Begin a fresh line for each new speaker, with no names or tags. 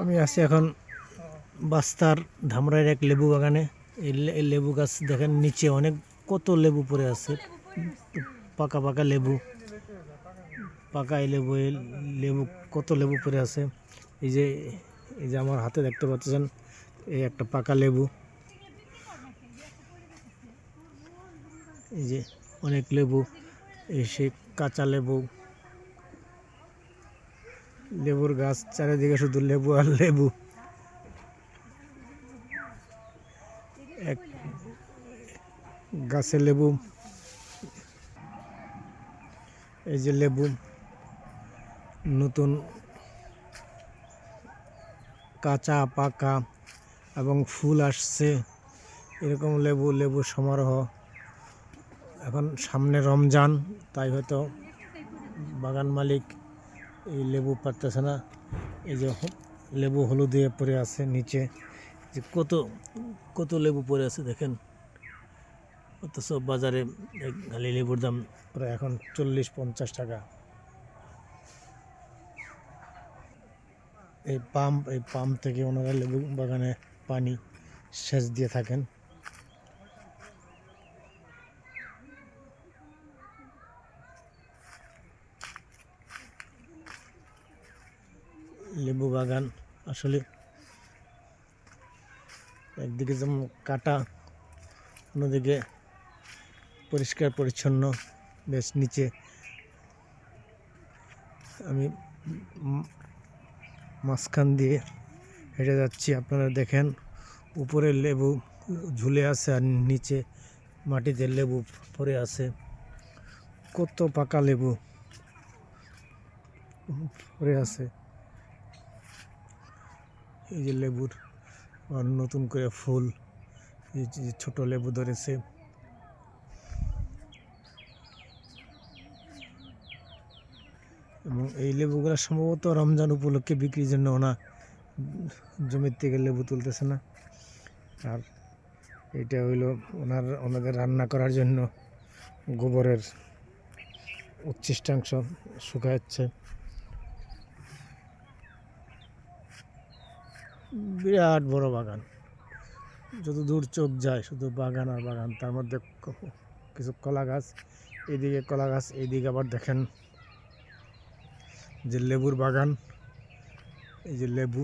আমি আছি এখন বাস্তার ধামরাইয়ের এক লেবু বাগানে। এই লেবু গাছ দেখেন, নিচে অনেক কত লেবু পড়ে আছে। পাকা পাকা লেবু। পাকা এই লেবু এই লেবু, কত লেবু পড়ে আছে। এই যে এই যে আমার হাতে দেখতে পাচ্ছেন, এই একটা পাকা লেবু। এই যে অনেক লেবু, এই সে কাঁচা লেবু। লেবুর গাছ, চারিদিকে শুধু লেবু আর লেবু। এক গাছে লেবু। এই যে লেবু, নতুন কাঁচা, পাকা এবং ফুল আসছে। এরকম লেবু লেবু সমারোহ। এখন সামনে রমজান, তাই হয়তো বাগান মালিক এই লেবু পারতেছে না। এই যে লেবু হলুদ দিয়ে পড়ে আছে নিচে। যে কত কত লেবু পড়ে আছে দেখেন। অথচ বাজারে গালি লেবুর দাম প্রায় এখন চল্লিশ পঞ্চাশ টাকা। এই পাম্প এই পাম্প থেকে ওনারা লেবু বাগানে পানি সেচ দিয়ে থাকেন। লেবু বাগান। আসলে একদিকে যেমন কাটা, অন্যদিকে পরিষ্কার, পরিচ্ছন্ন, বেশ নিচে। আমি মাঝখান দিয়ে হেঁটে যাচ্ছি, আপনারা দেখেন। উপরে লেবু ঝুলে আছে আর নিচে মাটিতে লেবু পড়ে আছে। কত পাকা লেবু পড়ে আছে। এই যে লেবুর নতুন করে ফুল, এই যে ছোট লেবু ধরেছে। এবং এই লেবুগুলো সম্ভবত রমজান উপলক্ষে বিক্রির জন্য ওনা জমির থেকে লেবু তুলতেছে না। আর এটা হইল ওনার, ওনাদের রান্না করার জন্য গোবরের উচ্ছিষ্টাংশ শুকাচ্ছে। বিরাট বড় বাগান। যত দূর চোখ যায়, শুধু বাগান আর বাগান, তার মধ্যে কিছু কলা গাছ এদিকে কলা গাছ এদিকে আবার দেখেন যে লেবুর বাগান, এই যে লেবু।